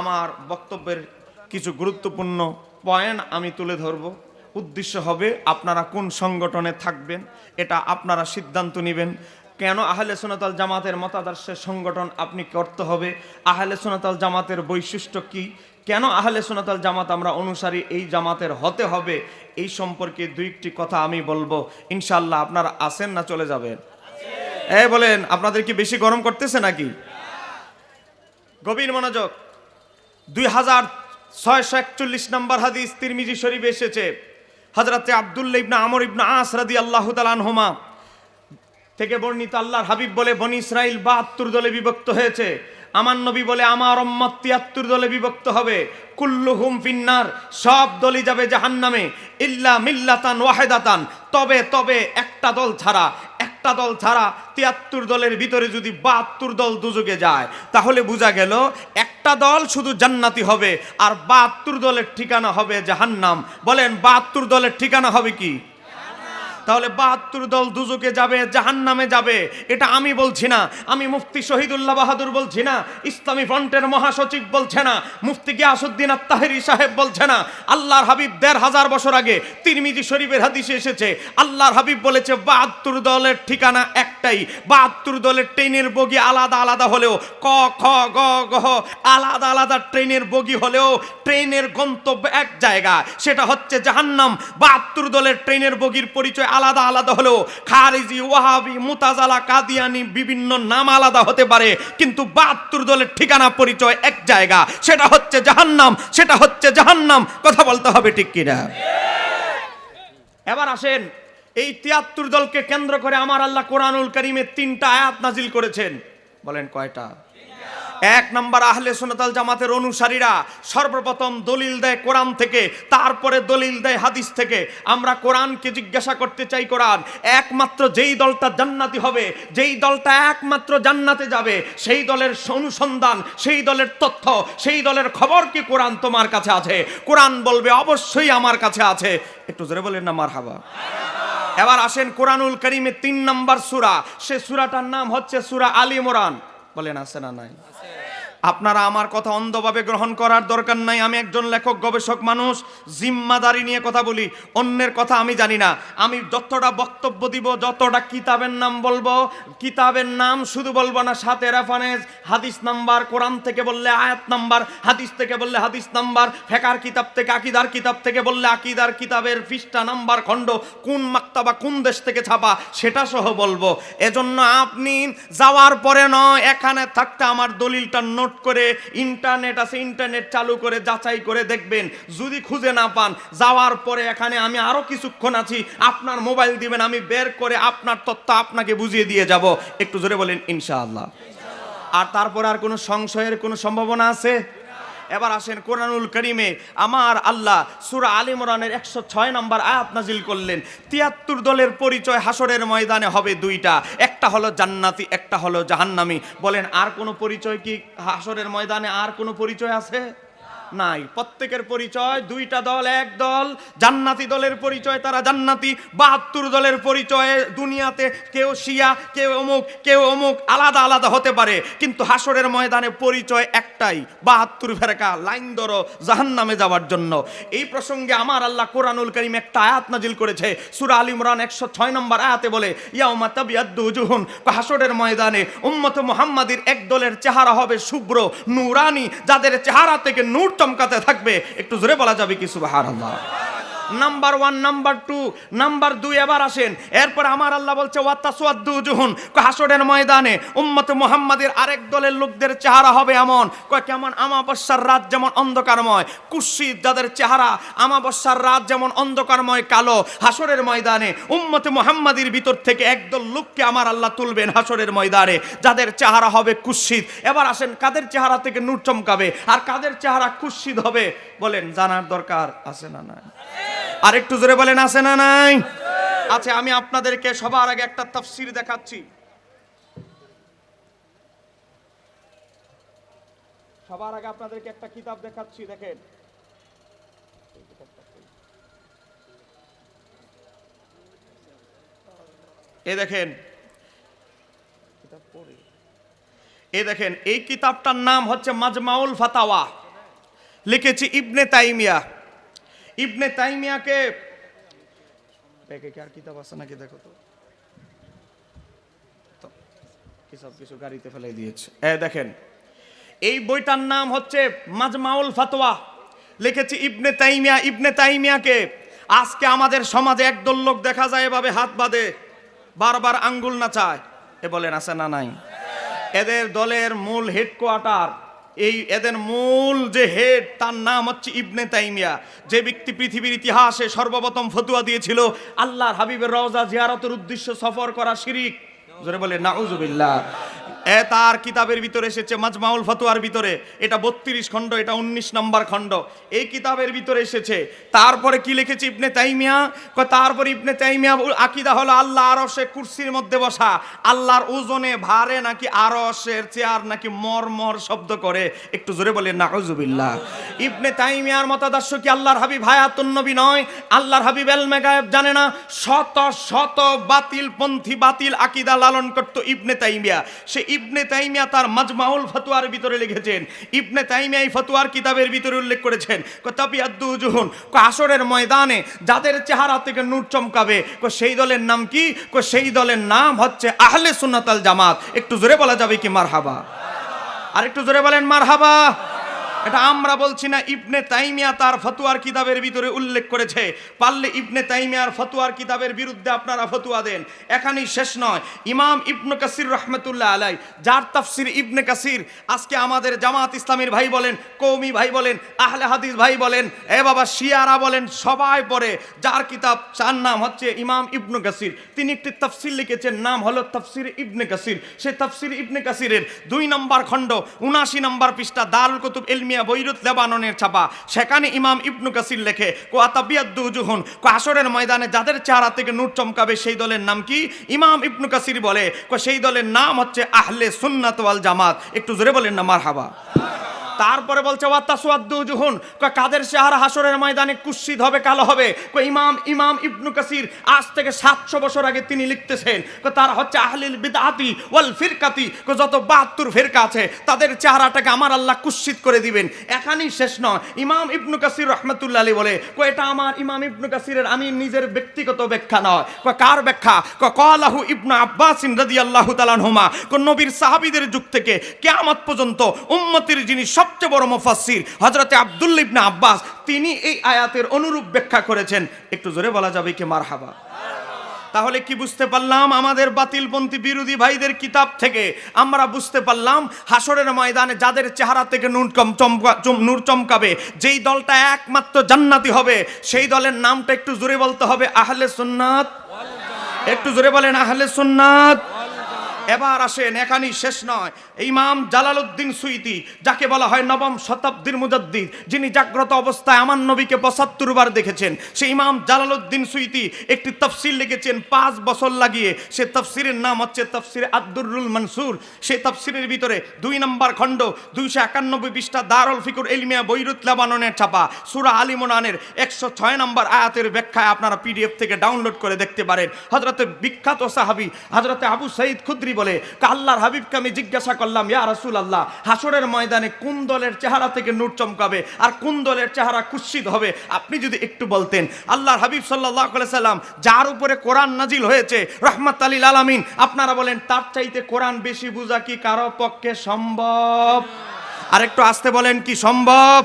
আমার বক্তব্যের কিছু গুরুত্বপূর্ণ পয়েন্ট আমি তুলে ধরব। উদ্দেশ্য হবে আপনারা কোন সংগঠনে থাকবেন, এটা আপনারা সিদ্ধান্ত নেবেন। কেন আহলে সোনাতাল জামাতের মতাদর্শের সংগঠন আপনি করতে হবে, আহলে সোনাতাল জামাতের বৈশিষ্ট্য কি? কেন আহলে সোনাতাল জামাত আমরা অনুসারী এই জামাতের হতে হবে? এই সম্পর্কে দুই একটি কথা আমি বলব। ইনশাল্লাহ আপনারা আসেন না চলে যাবেন। এ বলেন, আপনাদের কি বেশি গরম করতেছে নাকি? গভীর মনোযোগ। দুই হাজার ছয়শো একচল্লিশ নম্বর হাদিস তিরমিজি শরীফ এসেছে। হজরতে আবদুল্লা ইবনা আমর ইবনা আস রাদি আল্লাহ তালানহমা থেকে বর্ণিত আল্লাহর হাবিব বলে, বনি ইসরাইল বাহাত্তর দলে বিভক্ত হয়েছে। আমার নবী বলে, আমার অম্মত তিয়াত্তর দলে বিভক্ত হবে। কুল্লু হুম ফিন্নার, সব দলই যাবে জাহান্নামে। ইল্লা মিল্লাতান ওয়াহেদাতান। তবে তবে একটা দল ছাড়া একটা দল ছাড়া তিয়াত্তর দলের ভিতরে যদি বাহাত্তর দল দুযোগে যায়, তাহলে বোঝা গেল একটা দল শুধু জান্নাতি হবে আর বাহাত্তর দলের ঠিকানা হবে জাহান্নাম। বলেন, বাহাত্তর দলের ঠিকানা হবে কি? তাহলে বাহাত্তর দল দুজকে যাবে জাহান নামে যাবে। এটা আমি বলছি না। আমি মুফতি শহীদুল্লাহ বাহাদুর বলছি না। ইসলামী ফ্রন্টের মহাসচিব বলছে না। মুফতি গিয়াসুদ্দিন আত্তাহেরি সাহেব বলছে না। আল্লাহর হাবিব দেড় হাজার বছর আগে তিরমিজি শরীফের হাদিসে এসেছে। আল্লাহর হাবিব বলেছে, বাহাত্তর দলের ঠিকানা একটাই। বাহাত্তর দলের ট্রেনের বগি আলাদা আলাদা হলেও, ক, খ, গ গহ আলাদা আলাদা ট্রেনের বগি হলেও ট্রেনের গন্তব্য এক জায়গা। সেটা হচ্ছে জাহান্নাম। বাহাত্তর দলের ট্রেনের বগির পরিচয় আলাদা আলাদা হলেও খারিজি, ওয়াহাবি, মুতাজালা, কাদিয়ানি বিভিন্ন নাম আলাদা হতে পারে, কিন্তু বাহাত্তর দলের ঠিকানা পরিচয় এক জায়গা। সেটা হচ্ছে জাহান্নাম, সেটা হচ্ছে জাহান্নাম। কথা বলতে হবে ঠিক কিনা? এবার আসেন, এই তিয়াত্তর দলকে কেন্দ্র করে আমার আল্লাহ কোরআনুল করিমে তিনটা আয়াত নাজিল করেছেন। বলেন কয়টা? এক নম্বর আহলে সোনাতাল জামাতের অনুসারীরা সর্বপ্রথম দলিল দেয় কোরআন থেকে, তারপরে দলিল দেয় হাদিস থেকে। আমরা কোরআনকে জিজ্ঞাসা করতে চাই কোরআন, একমাত্র যেই দলটা জান্নাতি হবে, যেই দলটা একমাত্র জান্নাতে যাবে, সেই দলের অনুসন্ধান, সেই দলের তথ্য, সেই দলের খবর কি কোরআন তোমার কাছে আছে? কোরআন বলবে, অবশ্যই আমার কাছে আছে। একটু জোরে বলেন না মার হাবা এবার আসেন কোরআনুল করিমে তিন নম্বর সুরা। সে সুরাটার নাম হচ্ছে সুরা আলী মোরান বলেন, আছে না নাই? আপনারা আমার কথা অন্ধভাবে গ্রহণ করার দরকার নাই। আমি একজন লেখক, গবেষক মানুষ, জিম্মাদারি নিয়ে কথা বলি। অন্যের কথা আমি জানি না। আমি যতটা বক্তব্য দিব, যতটা কিতাবের নাম বলব, কিতাবের নাম শুধু বলব না, সাথে রেফারেন্স হাদিস নাম্বার, কোরআন থেকে বললে আয়াত নাম্বার, হাদিস থেকে বললে হাদিস নাম্বার, ফেকার কিতাব থেকে আকিদার কিতাব থেকে বললে আকিদার কিতাবের পৃষ্ঠা, নাম্বার, খণ্ড, কোন মাক্তাবা, কোন দেশ থেকে ছাপা, সেটা সহ বলব। এজন্য আপনি যাওয়ার পরে নয়, এখানে থাকতে আমার দলিলটা নোট করে ইন্টারনেট আছে, ইন্টারনেট চালু করে, যাচাই করে দেখবেন। যদি খুঁজে না পান, যাওয়ার পরে এখানে আমি আরও কিছুক্ষণ আছি, আপনার মোবাইল দিবেন, আমি বের করে আপনার তথ্য আপনাকে বুঝিয়ে দিয়ে যাব। একটু জোরে বলেন, ইনশাআল্লাহ। আর তারপর আর কোনো সংশয়ের কোনো সম্ভাবনা আছে? এবার আসেন কোরআনুল করিমে। আমার আল্লাহ সুরা আলিমরানের একশো ছয় নম্বর আয়াত নাজিল করলেন, তিয়াত্তর দলের পরিচয় হাসরের ময়দানে হবে দুইটা, একটা হলো জান্নাতি, একটা হলো জাহান্নামি। বলেন, আর কোনো পরিচয় কি হাসরের ময়দানে আর কোনো পরিচয় আছে? নাই। প্রত্যেকের পরিচয়, দুইটা দল, এক দল। জান্নাতি দলের পরিচয়, তারা জান্নাতি। বাহাত্তর দলের পরিচয় দুনিয়াতে কেউ শিয়া, কেউ অমুক কেউ অমুক, আলাদা আলাদা হতে পারে। কিন্তু হাসরের ময়দানে পরিচয় একটাই, বাহাত্তর ফেরকা, লাইন ধরো জাহান নামে যাওয়ার জন্য। এই প্রসঙ্গে আমার আল্লাহ কোরআনুল করিম একটা আয়াত নাজিল করেছে। সুরা আলী ইমরান একশো ছয় নম্বর আয়াতে বলে, ইয়াউমা তাবিয়াদ্দু জুহুন হাসরের ময়দানে উম্মত মুহাম্মাদির এক দলের চেহারা হবে শুভ্র, নুরানি। যাদের চেহারা থেকে নূর চমকাতে থাকবে। একটু জোরে বলা যাবে কি সুবহানাল্লাহ? Number one number two number দুই এবার আসেন। এরপর আমার আল্লাহ বলছে ওয়াত্তাসুয়াদ্দু জুহুন হাসরের ময়দানে উম্মত মুহাম্মাদের আরেক দলের লোকদের চেহারা হবে এমন। কয়, কেমন আমাবস্যার রাত যেমন অন্ধকারময় কুশ্চিত যাদের চেহারা আমাবস্যার রাত যেমন অন্ধকারময়, কালো। হাসরের ময়দানে উম্মতে মুহাম্মাদির ভিতর থেকে একদল লোককে আমার আল্লাহ তুলবেন হাসরের ময়দানে, যাদের চেহারা হবে কুশ্চিত এবার আসেন, কাদের চেহারা থেকে নূর চমকাবে? আর কাদের চেহারা কুশ্চিত হবে? বলেন, জানার দরকার আছে না না আর একটু জোরে বলেন, আছে না নাই? আচ্ছা আমি আপনাদেরকে সবার আগে একটা তাফসির দেখাচ্ছি। সবার আগে আপনাদেরকে একটা কিতাব দেখাচ্ছি, দেখেন। এ দেখেন। এ দেখেন, এই কিতাবটার নাম হচ্ছে মাজমাউল ফাতাওয়া। লিখেছি ইবনে তাইমিয়া। ইবনে তাইমিয়াকে ব্যাগে কি আর কিতাব আছে নাকি দেখো তো? সব কিছু গাড়িতে ফেলে দিয়েছে। এ, দেখেন, এই বইটার নাম হচ্ছে মাজমাউল ফাতোয়া লিখেছি ইবনে তাইমিয়া, ইবনে তাইমিয়াকে আজকে আমাদের সমাজে একদল লোক দেখা যায় এভাবে হাত বাঁধে, বারবার আঙ্গুল নাচায়। এ বলেন আছে না নাই? এদের দলের মূল হেডকোয়ার্টার এই এদের মূল যে হেড, তার নাম হচ্ছে ইবনে তাইমিয়া। যে ব্যক্তি পৃথিবীর ইতিহাসে সর্বপ্রথম ফতুয়া দিয়েছিল, আল্লাহর হাবিবের রওজা, জিয়ারতের উদ্দেশ্য সফর করা শিরিক। জোরে বলে, নাউজুবিল্লাহ। তার কিতাবের ভিতরে এসেছে মাজমাউল ফতুয়ার ভিতরে। এটা বত্রিশ খণ্ড, এটা উনিশ নম্বর খণ্ড। এই কিতাবের ভিতরে এসেছে। তারপরে কি লিখেছে ইবনে তাইমিয়া? তারপরে ইবনে তাইমিয়া আকিদা হলো আল্লাহ আরশে কুরসির মধ্যে বসা। আল্লাহর ওজনে ভারে নাকি আরশের চেয়ার নাকি মর মর শব্দ করে। একটু জোরে বলে নাউজুবিল্লাহ। ইবনে তাইমিয়ার মতাদর্শ কি আল্লাহর হাবিব হায়াতুন নবী নয়? আল্লাহর হাবিব এল মেগায়েব জানে না? শত শত বাতিল পন্থী বাতিল আকিদা লালন করত ইবনে তাইমিয়া। সে ইবনে তাইমিয়া তার মাজমাউল ফতুয়ার ভিতরে লিখেছেন। ইবনে তাইমিয়া এই ফতুয়ার কিতাবের ভিতরে উল্লেখ করেছেন। কতাবিয়াদ্দু জুহুন কো আসরের ময়দানে যাদের চেহারা থেকে নূর চমকাবে, কো সেই দলের নাম কি? কো সেই দলের নাম হচ্ছে আহলে সুন্নাতাল জামাত। একটু জোরে বলা যাবে কি মারহাবা? আর একটু জোরে বলেন মারহাবা। এটা আমরা বলছি না, ইবনে তাইমিয়া তার ফতুয়ার কিতাবের ভিতরে উল্লেখ করেছে। পারলে ইবনে তাইমিয়ার ফতুয়ার কিতাবের বিরুদ্ধে আপনারা ফতুয়া দেন। এখানেই শেষ নয়। ইমাম ইবনে কাসির রহমতুল্লাহ আলাই যার তাফসির ইবনে কাসির, আজকে আমাদের জামাত ইসলামের ভাই বলেন কৌমি ভাই বলেন, আহলে হাদিস ভাই বলেন, এ বাবা শিয়ারা বলেন, সবাই পড়ে। যার কিতাব, যার নাম হচ্ছে ইমাম ইবনু কাসির। তিনি একটি তফসির লিখেছেন, নাম হলো তফসির ইবনে কাসির। সে তফসির ইবনে কাসিরের দুই নম্বর খণ্ড, উনাশি নম্বর পৃষ্ঠা, দারুল কুতুব ইলমিয়া বৈরুত লেবাননের ছাপা সেখানে ইমাম ইবনু কাসির লেখে, কো আতাবিয়াদ্দু জুহুন কো আসরের ময়দানে যাদের চেহারা থেকে নূর চমকাবে সেই দলের নাম কি? ইমাম ইবনু কাসির বলে, কো সেই দলের নাম হচ্ছে আহলে সুন্নাত ওয়াল জামাত একটু জোরে বলেন না, মারহাবা। তারপরে বলছে ওয়াত্তাসুয়াদ্দুজুহুন কাদের চেহারা হাসরের ময়দানে কুৎসিত হবে, কালো হবে? ইমাম ইমাম ইবনু কাসির আজ থেকে সাতশো বছর আগে তিনি লিখতেছেন। তারা হচ্ছে আহলিল বিদআতি ওয়াল ফিরকাতি। যত বাহাত্তর ফিরকা আছে, তাদের চেহারাটাকে আমার আল্লাহ কুৎসিত করে দিবেন। এখানেই শেষ নয়। ইমাম ইবনু কাসির রহমতুল্লাহ আলী বলে, কয়, এটা আমার ইমাম ইবনু কাসিরের, আমি নিজের ব্যক্তিগত ব্যাখ্যা নয়। কয়, কার ব্যাখ্যা? কয় কলাহু ইবনু আব্বাসিন রাদিয়াল্লাহু তাআলা আনহুমা। কয়, নবীর সাহাবীদের যুগ থেকে কিয়ামত পর্যন্ত উম্মতের যিনি সবচেয়ে বড় মুফাসসির হযরতে আব্দুল্লাহ ইবনে আব্বাস, তিনি এই আয়াতের অনুরূপ ব্যাখ্যা করেছেন। একটু জোরে বলা যাবে কি? মারহাবা। তাহলে কি বুঝতে পারলাম আমাদের বাতিলপন্থী বিরোধী ভাইদের কিতাব থেকে? আমরা বুঝতে পারলাম হাসরের ময়দানে যাদের চেহারা থেকে নূর কম চমকা, চম- নূর চমকাবে, যেই দলটা একমাত্র জান্নাতি হবে, সেই দলের নামটা একটু জোরে বলতে হবে আহলে সুন্নাত। একটু জোরে বলেন আহলে সুন্নাত। এবার আসেন, এখানেই শেষ নয়। ইমাম জালালউদ্দিন সুইতি, যাকে বলা হয় নবম শতাব্দীর মুজাদ্দিদ, যিনি জাগ্রত অবস্থায় আমার নবীকে পঁচাত্তর বার দেখেছেন। সেই ইমাম জালালউদ্দিন সুইতি একটি তফসির লিখেছেন, পাঁচ বছর লাগিয়ে। সে তফসিরের নাম হচ্ছে তফসির আব্দুরুল মনসুর। সেই তফসিরের ভিতরে দুই নম্বর খণ্ড, দুইশো একানব্বই পৃষ্ঠা দারুল ফিকুর এলমিয়া বৈরুত লেবাননের ছাপা। সুরা আলিমোনানের একশো ছয় নম্বর আয়াতের ব্যাখ্যায় আপনারা পিডিএফ থেকে ডাউনলোড করে দেখতে পারেন। হজরতে বিখ্যাত সাহাবি হজরতে আবু সঈদ খুদ্রি বলে, "কা আল্লাহর হাবিবকে আমি জিজ্ঞাসা করলাম, ইয়া রাসূল আল্লাহ হাসরের ময়দানে কোন দলের চেহারা থেকে নূর চমকাবে আর কোন দলের চেহারা কুৎসিত হবে? আপনি যদি একটু বলতেন, আল্লাহর হাবিব সাল্লাহ সাল্লাম যার উপরে কোরআন নাজিল হয়েছে, রহমত আলীল আলামিন, আপনারা বলেন, তার চাইতে কোরআন বেশি বুঝা কি কারও পক্ষে সম্ভব? আর একটু আসতে বলেন, কি সম্ভব?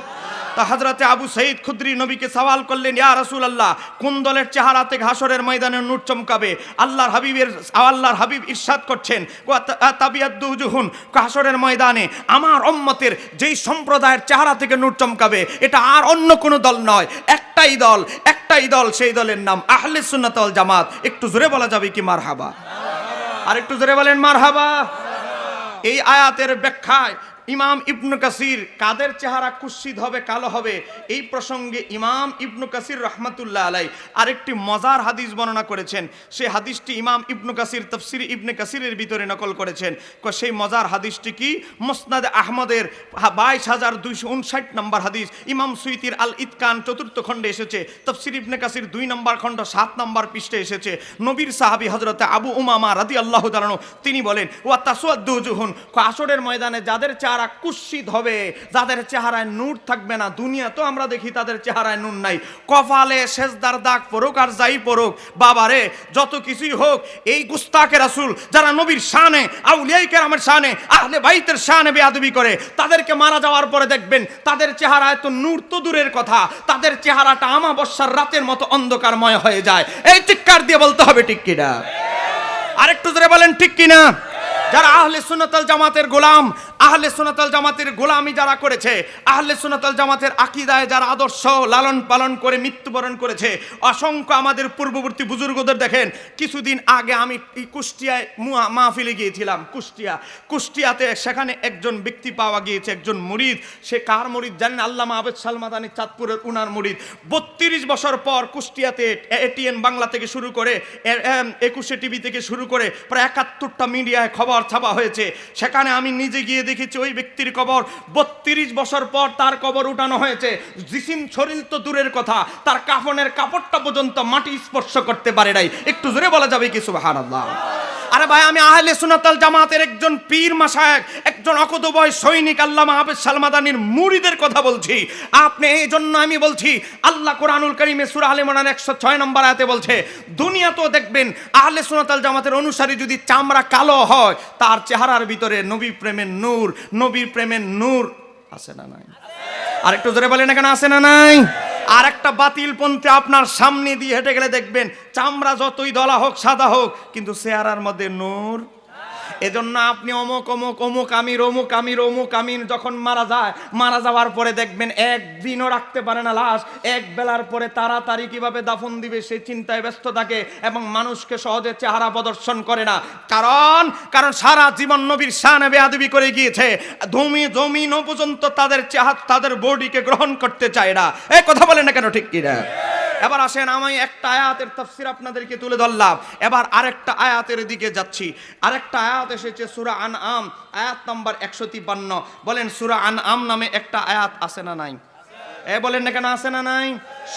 তা হজরতে আবু সঈদ খুদ্রি নবীকে সওয়াল করলেন, ইয়া রাসূল আল্লাহ কোন দলের চেহারা থেকে হাসরের ময়দানে নূর চমকাবে? আল্লাহর হাবিবের, আল্লাহর হাবিব ইরশাদ করছেন তাবিয়াদ্দুজুহুন হাসরের ময়দানে আমার উম্মতের যেই সম্প্রদায়ের চেহারা থেকে নূর চমকাবে, এটা আর অন্য কোনো দল নয়, একটাই দল একটাই দল, সেই দলের নাম আহলে সুন্নাত ওয়াল জামাত। একটু জোরে বলা যাবে কি মারহাবা? আর একটু জোরে বলেন মারহাবা? এই আয়াতের ব্যাখ্যায় ইমাম ইবনু কাসির, কাদের চেহারা কুৎসিত হবে, কালো হবে? এই প্রসঙ্গে ইমাম ইবনু কাসির রহমাতুল্লাহ আলাই আরেকটি মজার হাদিস বর্ণনা করেছেন। সেই হাদিসটি ইমাম ইবনু কাসির তফসির ইবনে কাসিরের ভিতরে নকল করেছেন। সেই মজার হাদিসটি কি? মোসনাদ আহমদের বাইশ হাজার দুইশো উনষাট নম্বর হাদিস। ইমাম সুইতির আল ইতকান চতুর্থ খণ্ডে এসেছে। তফসির ইবনে কাসির দুই নম্বর খণ্ড, সাত নম্বর পৃষ্ঠে এসেছে। নবীর সাহাবি হজরতে আবু উমামা রাদি আল্লাহ তিনি বলেন, ওয়া তাসুয়াদ্দুজুহুন আসরের ময়দানে যাদের চার চেহারা কুৎসিত হবে, যাদের চেহারায় নূর থাকবে না। দুনিয়া তো আমরা দেখি তাদের চেহারায় নূর নাই। কপালে সেজদার দাগ পড়ুক আর যাই পড়ুক, বাবারে, যত কিছুই হোক, এই গুস্তাকে রাসুল যারা নবীর শানে, আউলিয়াই কেরামের শানে, আহলে বাইতের শানে বেয়াদবি করে, তাদেরকে মারা যাওয়ার পরে দেখবেন তাদের চেহারায় তো নূর তো দূরের কথা। তাদের চেহারাটা আমাবস্যার রাতের মতো অন্ধকারময় হয়ে যায়। এই চিৎকার দিয়ে বলতে হবে ঠিক কিনা? আরেকটু জোরে বলেন ঠিক কিনা? যারা আহলে সুনাতাল জামাতের গোলাম আহলে সোনাতাল জামাতের গোলামি যারা করেছে, আহলে সুনাতাল জামাতের আকিদায় যারা আদর্শ লালন পালন করে মৃত্যুবরণ করেছে, অসংখ্য আমাদের পূর্ববর্তী বুজুর্গদের দেখেন, কিছুদিন আগে আমি কুষ্টিয়ায় মাহফিলে গিয়েছিলাম, কুষ্টিয়া। কুষ্টিয়াতে সেখানে একজন ব্যক্তি পাওয়া গিয়েছে, একজন মুরিদ। সে কার মুরিদ জানেন আল্লামা আবেদ সালমাদানি চাঁদপুরের উনার মুরিদ। বত্রিশ বছর পর কুষ্টিয়াতে এটিএন বাংলা থেকে শুরু করে একুশে টিভি থেকে শুরু করে, প্রায় একাত্তরটা মিডিয়ায় খবর ছাপা হয়েছে। সেখানে আমি নিজে গিয়ে দেখেছি ওই ব্যক্তির কবর। বত্রিশ বছর পর তার কবর উঠানো হয়েছে। জিসিম শরীর তো দূরের কথা। তার কাফনের কাপড়টা পর্যন্ত মাটি স্পর্শ করতে পারে নাই। একটু জোরে বলা যাবে কিছু সুবহানাল্লাহ? আরে ভাই, আমি আহলে সুনাতাল জামাতের একজন পীর মাসায়েক একজন অকদবয় সৈনিক, আল্লামা হাফেজ সালমাদানির মুরিদের কথা বলছি। আপনি এই জন্য আমি বলছি, আল্লাহ কোরআনুল করিমে সূরা আলে ইমরান 106 নম্বর আয়াতে বলছে দুনিয়া তো দেখবেন আহলে সুনাতাল জামাতের অনুসারী যদি চামড়া কালো হয়, তার চেহারার ভিতরে নবী প্রেমের নূর, নবীর প্রেমের নূর আছে না নাই? আরেকটু জোরে বলেন কেন আছে না নাই? আর একটা বাতিল পন্থে আপনার সামনে দিয়ে হেঁটে গেলে দেখবেন চামড়া যতই দলা হোক, সাদা হোক, কিন্তু চেহারার মধ্যে নূর এজন্য আপনি অমুক অমুক অমুক আমির অমুক আমির অমুক আমির যখন মারা যায়, মারা যাওয়ার পরে দেখবেন একদিনও রাখতে পারে না লাশ। এক বেলার পরে তাড়াতাড়ি কীভাবে দাফন দিবে সে চিন্তায় ব্যস্ত থাকে এবং মানুষকে সহজে চেহারা প্রদর্শন করে না। কারণ কারণ সারা জীবন নবীর শানে বেয়াদবি করে গিয়েছে। ধমি জমিন পর্যন্ত তাদের চেহারা, তাদের বডিকে গ্রহণ করতে চায় না। এই কথা বলে না কেন ঠিক কিনা? এবার আসেন, আমি একটা আয়াতের তফসির আপনাদেরকে তুলে ধরলাম। এবার আরেকটা আয়াতের দিকে যাচ্ছি। আরেকটা আয়াত এসেছে সুরা আন আম আয়াত নাম্বার একশো তিপ্পান্ন বলেন, সুরা আন আম নামে একটা আয়াত আসে না নাই? এ বলেন না কেন, আছে না নাই?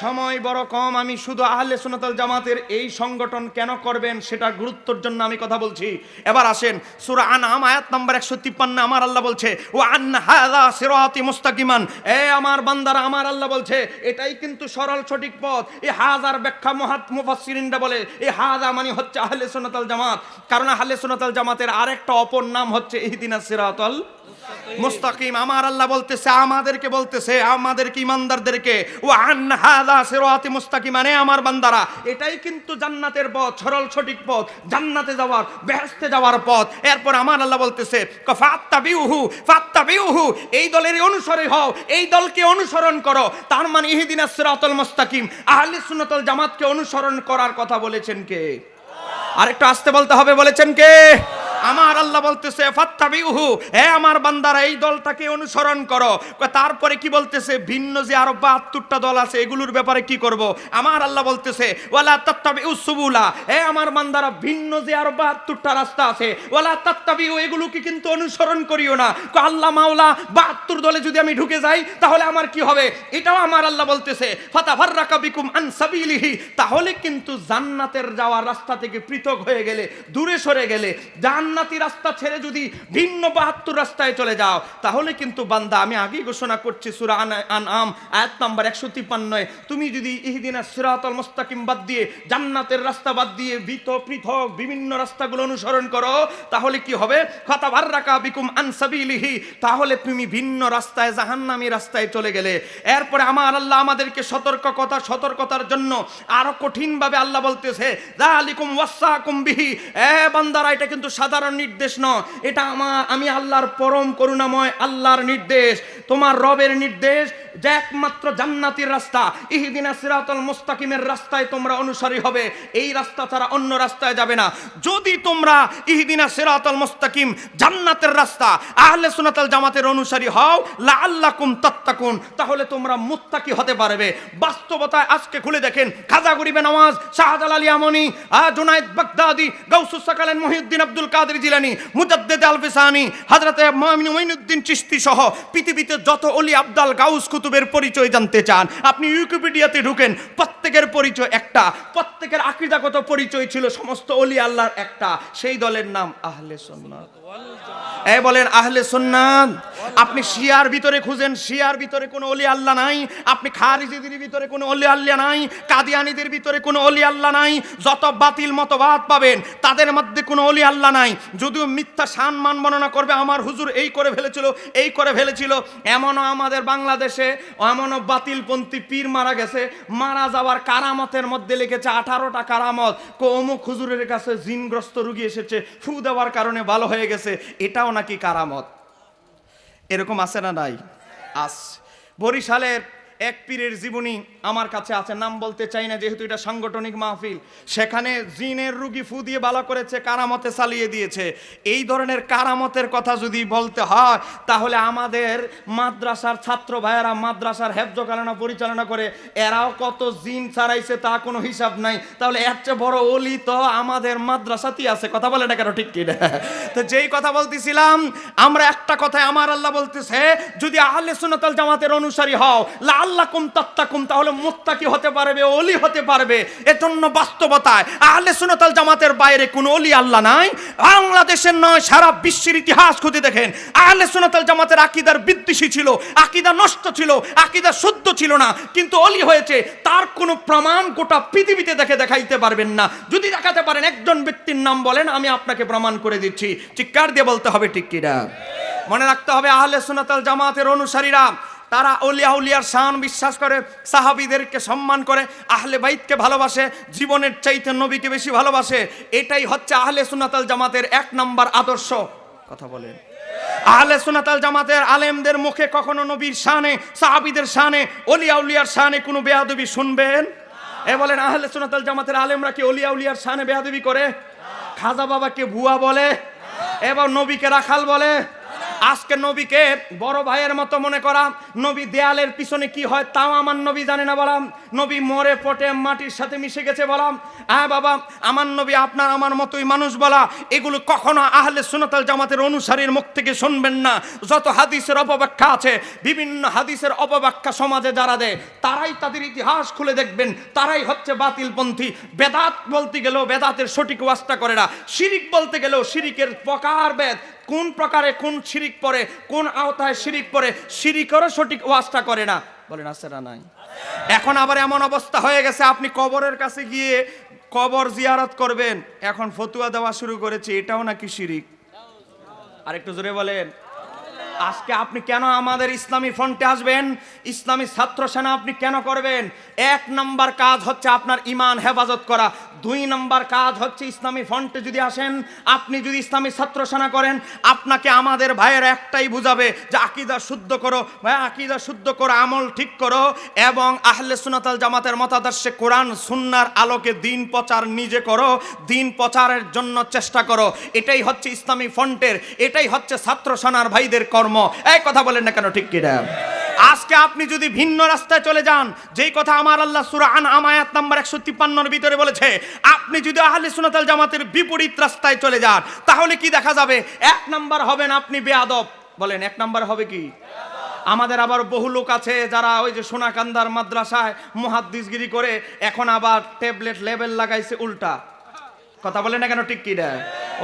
সময় বড় কম, আমি শুধু আহলে সুনাতাল জামাতের এই সংগঠন কেন করবেন সেটা গুরুত্বর জন্য আমি কথা বলছি। এবার আসেন, সূরা আনআম, আয়াত নাম্বার 153 আমার আল্লাহ বলছে ও আন্না হাযা সিরাতি মুস্তাকিমান। এ আমার বান্দারা, আমার আল্লাহ বলছে, এটাই কিন্তু সরল সঠিক পথ। এ হাজার ব্যাখ্যা মহাত মুফাসসিরিনরা বলে, এ হাযা মানে হচ্ছে আহলে সুনাতাল জামাত। কারণ আহলে সুনাতাল জামাতের আরেকটা অপর নাম হচ্ছে ইহদিনাস সিরাতাল মুস্তাকিম, আমার আল্লাহ বলতেছে, আমাদেরকে বলতেছে, আমাদেরকে ইমানদারদেরকে, ও মানে আমার বান্দারা, এটাই কিন্তু জান্নাতের পথ, সরল সঠিক পথ, জান্নাতে যাওয়ার যাওয়ার পথ। এরপর আমার আল্লাহ বলতেছে এই দলের অনুসরী হও, এই দলকে অনুসরণ করো। তার মানে ইহদিনাস সিরাতাল মুস্তাকিম, আহলে সুন্নাতুল জামাতকে অনুসরণ করার কথা বলেছেন কে? আরেকটু আসতে বলতে হবে, বলেছেন কে? আমার আল্লাহ বলতেছে, ফাত্তাবিউহু, হে আমার বান্দারা, এই দলটাকে অনুসরণ করো। তারপরে কি বলতেছে, ভিন্ন যে আরও বাহাত্তরটা দল আছে, এগুলোর ব্যাপারে কি করব? আমার আল্লাহ বলতেছে, ওয়ালা তাত্তাবিউ সুবুলা, হে আমার বান্দারা, ভিন্ন যে আরও বাহাত্তরটা রাস্তা আছে, ওয়ালা তাত্তাবিউ, এগুলোকে কিন্তু অনুসরণ করিও না। আল্লাহ মাওলা, বাহাত্তর দলে যদি আমি ঢুকে যাই, তাহলে আমার কি হবে? এটাও আমার আল্লাহ বলতেছে, ফাতাফাররাকা বিকুম আন সাবিলিহি তাহলে কিন্তু জান্নাতের যাওয়ার রাস্তা থেকে পৃথক হয়ে গেলে, দূরে সরে গেলে জান্নাতি রাস্তা ছেড়ে যদি ভিন্ন বাহাত্তর রাস্তায় চলে যাও, তাহলে কিন্তু বান্দা, আমি আগেই ঘোষণা করছি সুরা আন আম আয়াত নাম্বার একশো তিপ্পান্নয় তুমি যদি ইহদিনা সিরাতল মুস্তাকিম বাদ দিয়ে, জান্নাতের রাস্তা বাদ দিয়ে বিত, পৃথক বিভিন্ন রাস্তাগুলো অনুসরণ করো, তাহলে কি হবে? ফাতাবার রাকা বিকুম আনসাবিলিহি তাহলে তুমি ভিন্ন রাস্তায়, জাহান্নামী রাস্তায় চলে গেলে। এরপরে আমার আল্লাহ আমাদেরকে সতর্ক কথা সতর্কতার জন্য আরও কঠিনভাবে আল্লাহ বলতেছে জালিকুম ওয়াসাকুম বিহি। এ বান্দারা, এটা কিন্তু সাধারণ নির্দেশ নয়। এটা আমার, আমি আল্লাহর পরম করুণাময় আল্লাহর নির্দেশ। তোমার রবের নির্দেশ যে একমাত্র জান্নাতির রাস্তা। ইহদিনা সিরাতুল মুস্তাকিমের রাস্তায় তোমরা অনুসারী হবে। এই রাস্তা ছাড়া অন্য রাস্তায় যাবে না। যদি তোমরা ইহদিনা সিরাতুল মুস্তাকিম জান্নাতের রাস্তা, আহলে সুনাতাল জামাতের অনুসারী হও, লাআল্লাকুম তাত্তাকুন, তাহলে তোমরা মুত্তাকি হতে পারবে। বাস্তবতায় আজকে খুলে দেখেন, খাজা গরিবে নওয়াজ, শাহজালাল আলী আমনি আ জুনাইদ বাগদাদি, গাউসুস সাকালেন, মহিউদ্দিন আব্দুল কাদের জিলানী, মুজাদ্দেদ আল ফিসানি হযরতে মুমিন মঈনুদ্দিন চিশতি সহ পৃথিবীতে যত অলি আব্দাল গাউস কুতুবের পরিচয় জানতে চান, আপনি উইকিপিডিয়াতে ঢুকেন, প্রত্যেকের পরিচয় একটা, প্রত্যেকের আকৃদাগত পরিচয় ছিল সমস্ত অলি আল্লাহর একটা, সেই দলের নাম আহলে সুন্নাত। এই বলেন, আহলে সুন্নাত, আপনি শিয়ার ভিতরে খুঁজেন, শিয়ার ভিতরে কোনো অলি আল্লাহ নাই, আপনি খারিজিদের ভিতরে কোনো অলি আল্লাহ নাই, কাদিয়ানিদের ভিতরে কোনো অলি আল্লাহ নাই, যত বাতিল মতবাদ পাবেন, তাদের মধ্যে কোনো অলি আল্লাহ নাই। যদিও মিথ্যা সম্মান বর্ণনা করবে, আমার হুজুর এই করে ফেলেছিল, এই করে ফেলেছিল। এমনও আমাদের বাংলাদেশে, এমনও বাতিলপন্থী পীর মারা গেছে, মারা যাওয়ার কারামতের মধ্যে লিখেছে আঠারোটা কারামত। কো অমুক হুজুরের কাছে জিনগ্রস্ত রুগী এসেছে, ফু দেওয়ার কারণে ভালো হয়ে গেছে। এটাও নাকি কারামত? এরকম আছে না নাই? আস। বরিশালের এক পীরের জীবনী আমার কাছে আছে। নাম বলতে চাই না, যেহেতু এটা সাংগঠনিক মাহফিল। সেখানে জিনের রুগী ফু দিয়ে ভালো করেছে, কারামতে চালিয়ে দিয়েছে। এই ধরনের কারামতের কথা যদি বলতে হয়, তাহলে আমাদের মাদ্রাসার ছাত্র ভাইয়েরা মাদ্রাসার হেফজ কালানা পরিচালনা করে, এরাও কত জিন ছাড়াইছে তা কোনো হিসাব নাই। তাহলে এর চেয়ে বড় অলি তো আমাদের মাদ্রাসাতেই আছে। কথা বলে না কেন, ঠিক কিনা তো যেই কথা বলতেছিলাম, আমরা একটা কথায় আমার আল্লাহ বলতেছে, যদি আহলে সুন্নাতাল জামাতের অনুসারী হও, লা আল্লাহ কুম তাত্তাকুম, তাহলে মুত্তাকি হতে পারবে অলি হতে পারবে। এজন্য বাস্তবতায় আহলে সুন্নাতাল জামাতের বাইরে কোনো অলি আল্লাহ নাই। বাংলাদেশের নয়, সারা বিশ্বের ইতিহাস খুঁজে দেখেন। আহলে সুন্নাতাল জামাতের আকীদার বিদ্বেষী ছিল, আকীদা নষ্ট ছিল, আকীদা শুদ্ধ ছিল না। কিন্তু অলি হয়েছে, তার কোনো প্রমাণ গোটা পৃথিবীতে দেখে দেখাইতে পারবেন না। যদি দেখাতে পারেন, একজন ব্যক্তির নাম বলেন, আমি আপনাকে প্রমাণ করে দিচ্ছি। চিৎকার দিয়ে বলতে হবে ঠিক কিনা? মনে রাখতে হবে, আহলে সুন্নাতাল জামাতের অনুসারীরা তারা অলিয়া উলিয়ার শান বিশ্বাস করে, সাহাবিদেরকে সম্মান করে, আহলে বাইতকে ভালোবাসে, জীবনের চাইতে নবীকে বেশি ভালোবাসে। এটাই হচ্ছে আহলে সুন্নাতাল জামাতের এক নাম্বার আদর্শ। কথা বলেন। আহলে সুনাতাল জামাতের আলেমদের মুখে কখনো নবীর শানে, সাহাবিদের শানে, অলিয়া উলিয়ার শানে কোনো বেয়াদবি শুনবেন? এ বলেন, আহলে সুনাতাল জামাতের আলেমরা কি অলিয়া উলিয়ার শানে বেয়াদবি করে? খাজা বাবাকে ভুয়া বলে? এবার নবীকে রাখাল বলে? আজকে নবীকে বড় ভাইয়ের মতো মনে করা, নবী দেয়ালের পিছনে কি হয় তাও আমার নবী জানে না বলাম। নবী মরে পটে মাটির সাথে মিশে গেছে বলাম হ্যাঁ বাবা, আমার নবী আপনার আমার মতোই মানুষ বলা। এগুলো কখনো আহলে সুনতাল জামাতের অনুসারীর মুখ থেকে শুনবেন না। যত হাদিসের অপব্যাখ্যা আছে, বিভিন্ন হাদিসের অপব্যাখ্যা সমাজে যারা দেয়, তারাই তাদের ইতিহাস খুলে দেখবেন। তারাই হচ্ছে বাতিলপন্থী। বেদাত বলতে গেলেও বেদাতের সঠিক ওয়াস্তা করে না। শিরিক বলতে গেলেও শিরিকের প্রকার বেদ। কোন প্রকারে কোন শিরিক পরে কোন আওতায় শিরিক পরে শিরিকেরও সঠিক ওয়াস্তা করে না। বলেন না নাই? এখন আবার এমন অবস্থা হয়ে গেছে, আপনি কবরের কাছে গিয়ে কবর জিয়ারত করবেন। এখন ফতুয়া দেওয়া শুরু করেছে, এটাও নাকি শিরিক? আর একটু জোরে বলেন। আজকে আপনি কেন আমাদের ইসলামী ফ্রন্টে আসবেন? ইসলামী ছাত্র সেনা আপনি কেন করবেন? এক নাম্বার কাজ হচ্ছে আপনার ইমান হেফাজত করা। দুই নাম্বার কাজ হচ্ছে ইসলামী ফ্রন্টে যদি আসেন, আপনি যদি ইসলামী ছাত্র সেনা করেন, আপনাকে আমাদের ভাইয়ের একটাই বুঝাবে যে আকিদা শুদ্ধ করো, ভাই, আকিদা শুদ্ধ করো, আমল ঠিক করো এবং আহলে সুনাতাল জামাতের মতাদর্শে কোরআন, সুন্নার আলোকে দিন প্রচার নিজে করো, দিন প্রচারের জন্য চেষ্টা করো। এটাই হচ্ছে ইসলামী ফ্রন্টের, এটাই হচ্ছে ছাত্র সেনার ভাইদের কর্ম। এই কথা বলেন না কেন, ঠিক কিনা? আজকে আপনি যদি ভিন্ন রাস্তায় চলে যান, যেই কথা আমার আল্লাহ সুরা আন আমায়াত নাম্বার একশো তিপ্পান্নর ভিতরে বলেছে, আপনি যদি আহলে সুনাতাল জামাতের বিপরীত রাস্তায় চলে যান, তাহলে কি দেখা যাবে? এক নাম্বার হবেন আপনি বেয়াদব বলেন, এক নাম্বার হবে কি? আমাদের আবার বহু লোক আছে যারা ওই যে সোনাকান্দার মাদ্রাসায় মুহাদ্দিসগিরি করে, এখন আবার ট্যাবলেট লেভেল লাগাইছে উল্টা। কথা বলে না কেন? ঠিক কি না?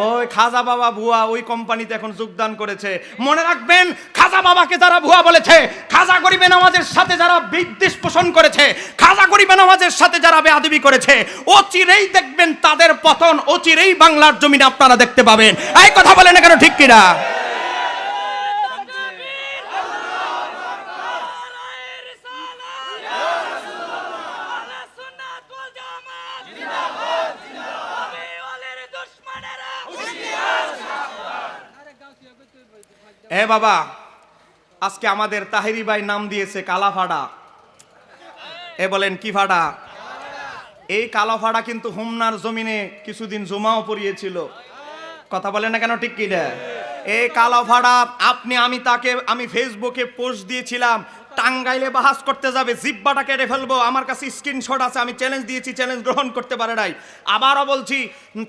ওই খাজা বাবা ভুয়া ওই কোম্পানিতে এখন যোগদান করেছে। মনে রাখবেন, খাজা বাবাকে যারা ভুয়া বলেছে, খাজা গরিবে নামাজের সাথে যারা বিদ্বেষ পোষণ করেছে, খাজা গরিবে নামাজের সাথে যারা বেআদবি করেছে, অচিরেই দেখবেন তাদের পতন, অচিরেই বাংলার জমিনে আপনারা দেখতে পাবেন। এই কথা বলে না কেন? ঠিক কিনা এ বাবা, আজকে আমাদের তাহিরি ভাই নাম দিয়েছে কালা ফাড়া। এ বলেন, কি ফাড়া? এই কালো ফাড়া কিন্তু হুমনার জমিনে কিছুদিন জমাও পড়িয়েছিল। কথা বলে না কেন ঠিক কি এই এই কালাফাড়া আপনি, আমি তাকে, আমি ফেসবুকে পোস্ট দিয়েছিলাম টাঙ্গাইলে বাহাস করতে যাবে জিব্বাটা কেটে ফেলব। আমার কাছে স্ক্রিনশট আছে, আমি চ্যালেঞ্জ দিয়েছি চ্যালেঞ্জ গ্রহণ করতে পারে নাই। আবারও বলছি,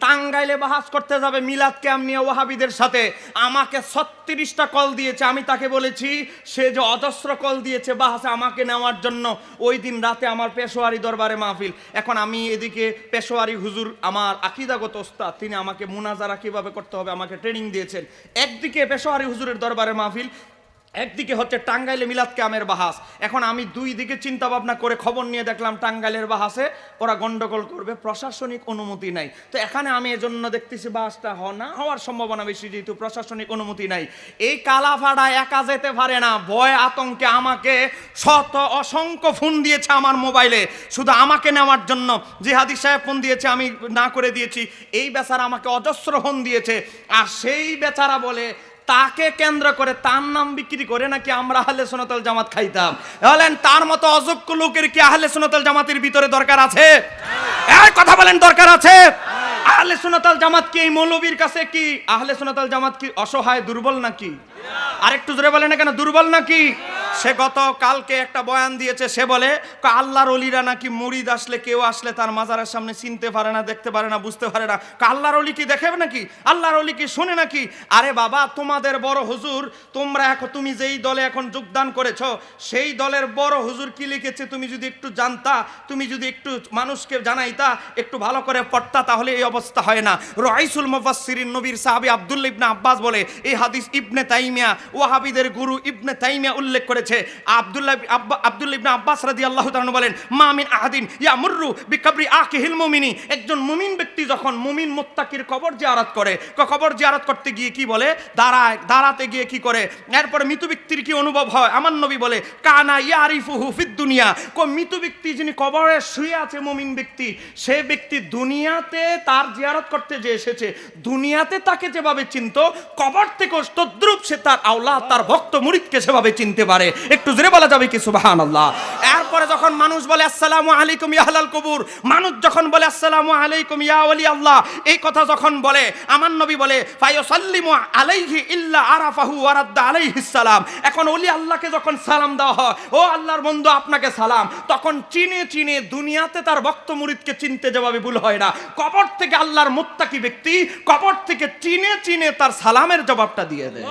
টাঙ্গাইলে বাহাস করতে যাবে মিলাদ নিয়ে ওয়াহাবিদের সাথে। আমাকে ছত্রিশটা কল দিয়েছে, আমি তাকে বলেছি, সে যে অজস্র কল দিয়েছে বাহাসে আমাকে নেওয়ার জন্য, ওই দিন রাতে আমার পেশোয়ারি দরবারে মাহফিল। এখন আমি এদিকে পেশোয়ারি হুজুর, আমার আকিদাগত ওস্তাদ, তিনি আমাকে মুনাজারা কীভাবে করতে হবে, আমাকে ট্রেনিং দিয়েছেন। একদিকে পেশোয়ারি হুজুরের দরবারে মাহফিল একদিকে হচ্ছে টাঙ্গাইলে মিলাদ ক্যামের বাহাস। এখন আমি দুই দিকে চিন্তা ভাবনা করে খবর নিয়ে দেখলাম টাঙ্গাইলের বাহাসে ওরা গন্ডগোল করবে, প্রশাসনিক অনুমতি নাই। তো এখানে আমি এজন্য দেখতেছি বাসটা হ না হওয়ার সম্ভাবনা বেশি, যেহেতু প্রশাসনিক অনুমতি নাই। এই কালাফাড়া একা যেতে পারে না, ভয় আতঙ্কে আমাকে শত অসংখ্য ফোন দিয়েছে আমার মোবাইলে। শুধু আমাকে নেওয়ার জন্য, জিহাদি সাহেব ফোন দিয়েছে, আমি না করে দিয়েছি। এই বেচারা আমাকে অজস্র ফোন দিয়েছে। আর সেই বেচারা বলে তাকে কেন্দ্র করে তার নাম বিক্রি করে নাকি আমরা আহলে সোনাতল জামাত খাইতাম? বলেন, তার মতো অযোগ্য লোকের কি আহলে সোনাতল জামাতের ভিতরে দরকার আছে? কথা বলেন, দরকার আছে? আহলে সোনাতল জামাত কি এই মৌলবীর কাছে কি? আহলে সোনাতল জামাত কি অসহায়, দুর্বল নাকি? আরেকটু জোরে বলেন না কেন, দুর্বল নাকি? সে গত কালকে একটা বয়ান দিয়েছে, সে বলে আল্লাহর অলিরা নাকি মুড়িদ আসলে, কেউ আসলে তার মাজারের সামনে চিনতে পারে না, দেখতে পারে না, বুঝতে পারে না। আল্লাহর অলি কি দেখে নাকি? আল্লাহর অলি কি শোনে নাকি? আরে বাবা, তোমাদের বড় হুজুর, তোমরা এখন, তুমি যেই দলে এখন যোগদান করেছ, সেই দলের বড় হুজুর কি লিখেছে, তুমি যদি একটু জানতা, তুমি যদি একটু মানুষকে জানাইতা, একটু ভালো করে পড়তা, তাহলে এই অবস্থা হয় না। রাইসুল মুফাসসিরিন নবীর সাহাবী আব্দুল্লাহ ইবনে আব্বাস বলে, এই হাদিস ইবনে তাইমিয়া, ওয়াহাবিদের গুরু ইবনে তাইমিয়া উল্লেখ করেছে। ইবনে আব্বাস রাদিয়াল্লাহু তাআলা বলেন, মা মিন আহাদিন ইয়ামুররু বিকবরি আকিহিল মুমিনি একজন মুমিন ব্যক্তি যখন মুমিন মুত্তাকির কবর করে কবর করতে গিয়ে কি বলে? দাঁড়ায়, দাঁড়াতে গিয়ে কি করে? এরপরে মৃত ব্যক্তির কি অনুভব হয়? আমার নবী বলে, কানা ইয়ারিফুহু ফিদ দুনিয়া। কো মৃত ব্যক্তি যিনি কবরে শুয়ে আছে মুমিন ব্যক্তি, সে ব্যক্তি দুনিয়াতে তার জিয়ারত করতে যে এসেছে, দুনিয়াতে তাকে যেভাবে চিনত, কবর থেকে তদ্রুপ সে তার আওলা তার ভক্ত মুরিদকে সেভাবে চিনতে পারে। একটু জোরে বলা যাবে কি? সুবাহান আল্লাহ এরপরে যখন মানুষ বলে, আসসালামু আলাইকুম ইয়া আহলাল কবুর মানুষ যখন বলে, আসসালামু আলাইকুম ইয়া আল্লাহ এই কথা যখন বলে, আমার নবী বলে, ফায়ুসাল্লিমু আলাইহি ইল্লা আরাফাহু ওয়া রাদ্দা আলাইহিস সালাম এখন আল্লাহকে যখন সালাম দেওয়া হয়, ও আল্লাহর বন্ধু, আপনাকে সালাম তখন চিনে চিনে দুনিয়াতে তার ভক্ত মুরিদকে চিনতে যেভাবে ভুল হয় না। কবর থেকে আল্লাহর মুত্তাকি ব্যক্তি, কবর থেকে চিনে চিনে তার সালামের জবাবটা দিয়ে দেয়।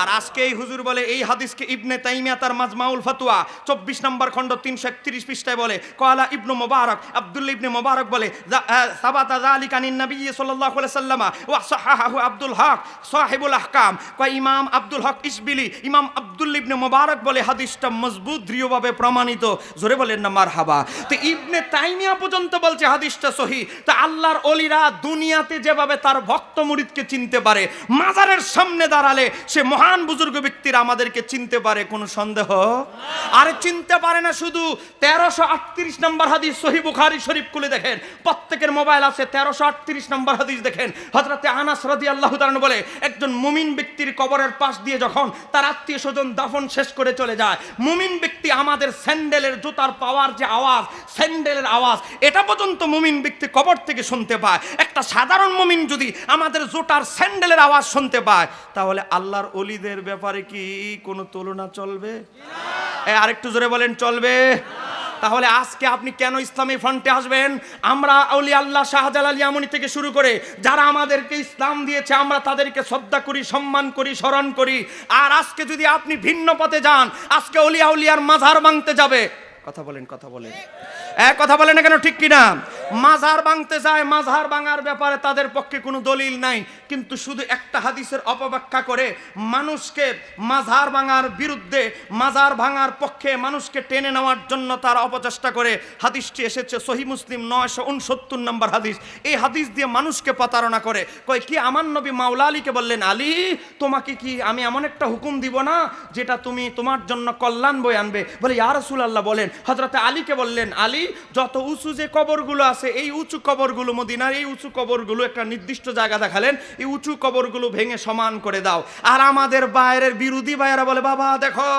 আর আজকে এই হুজুর বলে, এই হাদিসকে ইবনে তাইমিয়া তার মাজমাউল ফাতুয়া, চব্বিশ নম্বর খণ্ড তিনশো একত্রিশ পৃষ্ঠায় বলে, কয়লা ইবনু মোবারক, আব্দুল ইবনে মোবারক বলে সাল্লামা আব্দুল হক, সাহিবুল কয়, ইমাম আব্দুল হক ইসবিলি ইমাম ইবনে মোবারক বলে, হাদিসটা মজবুত, দৃঢ়ভাবে প্রমাণিত। জোরে বলেন না, মারহাবা। তো ইবনে তাইমিয়া পর্যন্ত বলছে হাদিসটা সহি। তা আল্লাহর অলিরা দুনিয়াতে যেভাবে তার ভক্ত মুরিদকে চিনতে পারে, মাজারের সামনে দাঁড়ালে সে মহান বুজুর্গ ব্যক্তিরা আমাদেরকে চিনতে পারে, কোনো সন্দেহ? আরে চিনতে পারে না শুধু। তেরোশো আটত্রিশ নম্বর হাদিস সহি বুখারি শরীফ খুলে দেখেন। প্রত্যেকের মোবাইল আছে, তেরোশো আটত্রিশ নম্বর হাদিস দেখেন। হজরতে আনাস রাদি আল্লাহ বলে, একজন মুমিন ব্যক্তির কবরের পাশ দিয়ে যখন তার আত্মীয় স্বজন দাফন শেষ করে চলে যায়, মুমিন ব্যক্তি আমাদের স্যান্ডেলের জুতার পাওয়ার যে আওয়াজ, স্যান্ডেলের আওয়াজ, এটা পর্যন্ত মুমিন ব্যক্তি কবর থেকে শুনতে পায়। একটা সাধারণ মুমিন যদি আমাদের জুতার স্যান্ডেলের আওয়াজ শুনতে পায়, তাহলে আল্লাহর অলিদের ব্যাপারে কি কোনো তুলনা চলবে? আরেকটু জোরে বলেন, চলবে। তাহলে আজকে আপনি কেন ইসলামী ফ্রন্টে আসবেন? আমরা আউলি আল্লাহ শাহজালাল ইয়ামনি থেকে শুরু করে যারা আমাদেরকে ইসলাম দিয়েছে, আমরা তাদেরকে শ্রদ্ধা করি, সম্মান করি, স্মরণ করি। আর আজকে যদি আপনি ভিন্ন পথে যান, আজকে অলিয়া উলিয়ার মাঝার ভাঙতে যাবে। কথা বলেন কথা বলেন। এক কথা বলেন না কেন, ঠিক কিনা? মাঝার ভাঙতে যায় মাঝার ভাঙার ব্যাপারে তাদের পক্ষে কোনো দলিল নাই। কিন্তু শুধু একটা হাদিসের অপব্যাখ্যা করে মানুষকে মাঝার ভাঙার বিরুদ্ধে মাজার ভাঙার পক্ষে মানুষকে টেনে নেওয়ার জন্য তারা অপচেষ্টা করে। হাদিসটি এসেছে সহি মুসলিম নয়শো উনসত্তর নম্বর হাদিস। এই হাদিস দিয়ে মানুষকে প্রতারণা করে। কয়, কি আমার নবী মাওলা আলীকে বললেন, আলী, তোমাকে কি আমি এমন একটা হুকুম দিব না, যেটা তুমি তোমার জন্য কল্যাণ বই আনবে বলে, ইয়া আল্লাহ বলেন হজরতে আলীকে বললেন, আলী, যত উঁচু যে কবরগুলো আছে, এই উঁচু কবরগুলো মদিনার এই উঁচু কবরগুলো একটা নির্দিষ্ট জায়গা দেখালেন, এই উঁচু কবরগুলো ভেঙে সমান করে দাও। আর আমাদের বাইরের বিরোধী বাইরা বলে, বাবা, দেখো,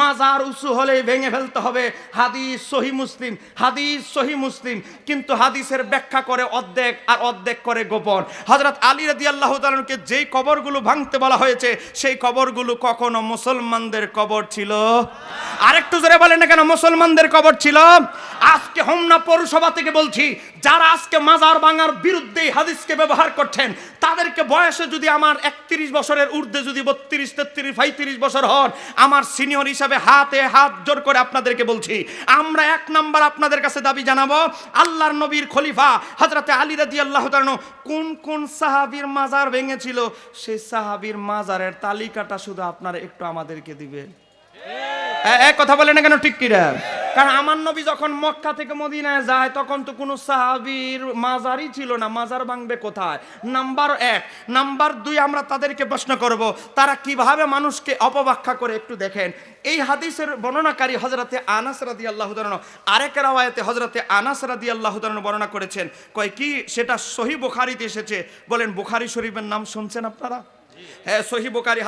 মাজার উঁচু হলে ভেঙে ফেলতে হবে। হাদিস সহি মুসলিম, হাদিস সহি মুসলিম, কিন্তু হাদিসের ব্যাখ্যা করে অর্ধেক আর অর্ধেক করে গোপন। হজরত আলী রাদি আল্লাহ তালকে যেই কবরগুলো ভাঙতে বলা হয়েছে, সেই কবরগুলো কখনো মুসলমানদের কবর ছিল আরেকটু জোরে বলেন না কেন, মুসলমানদের কবর ছিল। আজকে হোমনা পৌরসভা থেকে বলছি, যারা আজকে মাজার ভাঙার বিরুদ্ধে হাদিসকে ব্যবহার করছেন, তাদেরকে বয়সে যদি আমার একত্রিশ বছরের ঊর্ধ্বে যদি বত্রিশ, তেত্রিশ, পঁয়ত্রিশ বছর হন, আমার সিনিয়র হিসাবে হাতে হাত জোর করে আপনাদেরকে বলছি, আমরা এক নাম্বার আপনাদের কাছে দাবি জানাব, আল্লাহর নবীর খলিফা হজরতে আলী রাদি আল্লাহ কোন কোন সাহাবীর মাজার ভেঙেছিল সেই সাহাবীর মাজারের তালিকাটা শুধু আপনারা একটু আমাদেরকে দিবেন। এ- এ, কথা বলে না কেন, ঠিক কিরা কারণ আমার নবী যখন মক্কা থেকে মদিনায় যায় তখন তো কোনো সাহাবীর মাজারই ছিল না। মাজার ভাঙবে কোথায়? নাম্বার এক। নাম্বার দুই আমরা তাদেরকে প্রশ্ন করব তারা কীভাবে মানুষকে অপব্যাখ্যা করে একটু দেখেন। এই হাদিসের বর্ণনাকারী হজরতে আনাস রাদি আল্লাহ আরেক রাওয়ায়তে হজরতে আনাস রাদি আল্লাহ বর্ণনা করেছেন। কয় কি সেটা সহি বুখারিতে এসেছে। বলেন বুখারি শরীফের নাম শুনছেন আপনারা? হ্যাঁ সহি বুখারি